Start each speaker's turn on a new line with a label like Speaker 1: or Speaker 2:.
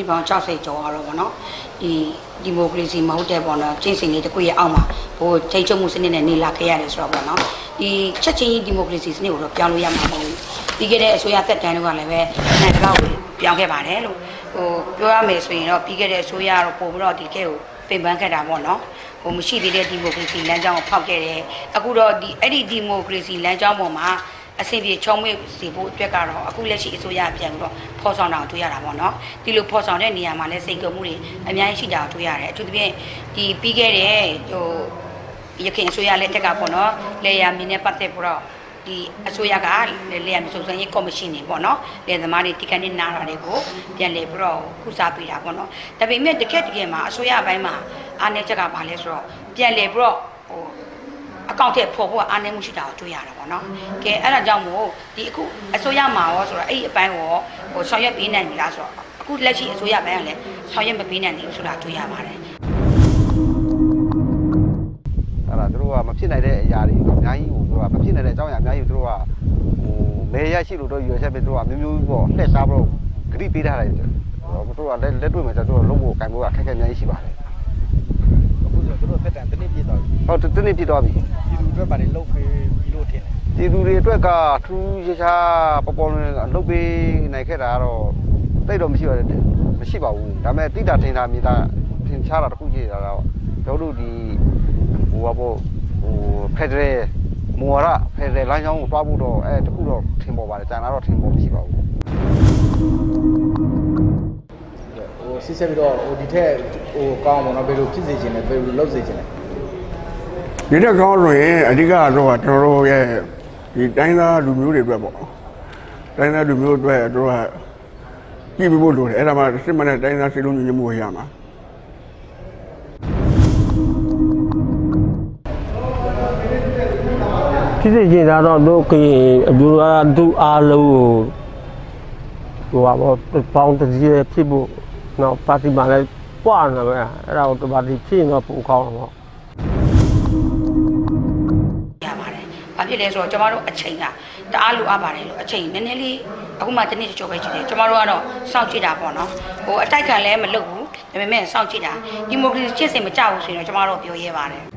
Speaker 1: နှစ်ပေါင်း60ကျော်ရတော့ဗောနော်ဒီဒီမိုကရေစီမဟုတ်တဲ့ဗောနော်ကျင့်စဉ်လေးတစ်ခုရဲ့အောက်မှာဟိုထိတ်ချုပ်မှုစနစ်နဲ့နေလာခဲ့ရတယ်ဆိုတော့ဗောနော်ဒီချက်ချင်းဒီမိုကရေစီစနစ်ကိုတော့ပြောင်းလို့ရမှာမဟုတ်ဘူးပြီးခဲ့တဲ့အစိုးရသက်တမ်းတွေကလည်းပဲနိုင်တစ်ကောက်ကိုပြောင်းခဲ့ပါတယ်လို့ဟိုပြောရမယ်ဆိုရင်တော့ပြီးခဲ့တဲ့အစိုးရကတော့ပို့ပြီးတော့ဒီကဲကိုပင်ပန်းခဲ့တာဗောနော်ဟိုမရှိသေးတဲ့ဒီမိုကရေစီလမ်းကြောင်းကိုဖောက်ခဲ့တယ်အခုတော့ဒီအဲ့ဒီဒီမိုကရေစီလမ်းကြောင်းပေါ်မှာ အဆင်ပြေချုံးမေ့စီဖို့အတွက်ကတော့အခုလက်ရှိအစိုးရပြန်ပြီးတော့ဖော်ဆောင်တာကိုတွေ့ရတာပေါ့နော်ဒီလိုဖော်ဆောင်တဲ့နေရာမှာလည်းစိတ်ကြုံမှုတွေအများကြီးရှိတာကိုတွေ့ရတယ်အထူးသဖြင့်ဒီပြီးခဲ့တဲ့ဟိုရခိုင်အစိုးရလက်ထက်ကပေါ့နော်လေယာမင်းနဲ့ပတ်သက်ပြီးတော့ဒီအစိုးရကလေယာမစုံစမ်းရေးကော်မရှင်နေပေါ့နော်လေသမားတွေတိကန်နေနာတာတွေကိုပြန်လေပြီးတော့ခုစားပေးတာပေါ့နော်ဒါပေမဲ့တကက်တကယ်မှာအစိုးရဘိုင်းမှာအားနည်းချက်ကဘာလဲဆိုတော့ပြန်လေပြီးတော့ဟို အကောင့်ထဲပေါ်ဖို့အားနည်းမှုရှိတာကိုတွေ့ရတာပေါ့နော်။ကဲအဲ့ဒါကြောင့်မို့ဒီအခုအစိုးရမှာရောဆိုတော့အဲ့ဒီအပိုင်းရောဟိုဆောင်ရွက်ပေးနိုင်ပြီလားဆိုတော့အခုလက်ရှိအစိုးရဘက်ကလည်းဆောင်ရွက်မပေးနိုင်ဘူးဆိုတာတွေ့ရပါတယ်။
Speaker 2: အဲ့ဒါသူတို့ကမဖြစ်နိုင်တဲ့အရာတွေအများကြီးကိုသူတို့ကမဖြစ်နိုင်တဲ့အကြောင်းအရာအများကြီးကိုသူတို့ကဟိုလေရရှိလို့တော့ရွေချက်ပဲသူတို့ကမျိုးမျိုးပေါ့လှည့်စားဖို့ဂရိပေးထားတယ်သူတို့ကလက်လက်တွေ့မှာကျတော့လုံးဖို့ကံဖို့ကခက်ခဲအများကြီးရှိပါတယ်
Speaker 3: အခုဆိုသူတို့ဖက်တန်တစ်နည်းပြည့်သွားပြီ
Speaker 2: ဟုတ်တနေ့ပြည့်သွားပြီ
Speaker 3: ဒီလူတွေဘာတွေလုတ်ပေးပြီးလို့ထင်တယ်
Speaker 2: ဒီသူတွေအတွက်ကထူးခြားခြားပေါ်ပေါ်လွင်လွင်လှုပ်ပေးနိုင်ခဲ့တာကတော့တိတ်တော့မရှိပါဘူးမရှိပါဘူးဒါပေမဲ့တိတာထင်တာမြင်တာထင်ရှားတာတစ်ခုရှိတာတော့တို့တို့ဒီဟိုဘာပေါ့ဟိုဖက်ဒရယ်မော်ရဖက်ဒရယ်လမ်းကြောင်းကိုတွားဖို့တော့အဲတခုတော့ထင်ပေါ်ပါတယ်ကျန်တာတော့ထင်ပေါ်မရှိပါဘူး
Speaker 3: ဟိုစစ်ဆက်ပြီးတော့ဟိုဒီထက်ဟိုကောင်းပါတော့ဘယ်လိုဖြစ်စေချင်လဲဘယ်လိုလုပ်စေချင်လဲ
Speaker 4: ဒီတက်ကောင်းဆိုရင်အဓိကတော့ကျွန်တော်တို့ရဲ့ဒီတိုင်းသားလူမျိုးတွေအတွက်ပေါ့တိုင်းသားလူမျိုးတွေအတွက်တို့ကကြည့်ပြီးဖို့လိုတယ်အဲ့ဒါမှစစ်မှန်တဲ့တိုင်းသားစီလုံးညီမှုကိုရမှာ
Speaker 5: ဖြစ်စေချင်တာတော့တို့ကရင်အမျိုးသားသူအားလုံးကိုဟိုပါဘောပေါင်းတစည်းဖြစ်ဖို့နောက်ပါတီမှာလည်းပွားနေပဲအဲ့ဒါကိုပါတီဖြစ်ရင်တော့ပိုကောင်းတော့
Speaker 1: ဖြစ်လဲဆိုတော့ကျမတို့အချိန်ကတအားလိုအပ်ပါတယ်လို့အချိန်နည်းနည်းလေးအခုမှတစ်နေ့ချိုးပဲကြည့်တယ်။ကျမတို့ကတော့စောင့်ကြည့်တာပေါ့နော်။ဟိုအတိုက်ခံလည်းမလုပ်ဘူး။ဒါပေမဲ့စောင့်ကြည့်တာဒီမိုကရေစီချစ်စင်မကြဘူးဆိုရင်တော့ကျမတို့ပြောရဲပါတယ်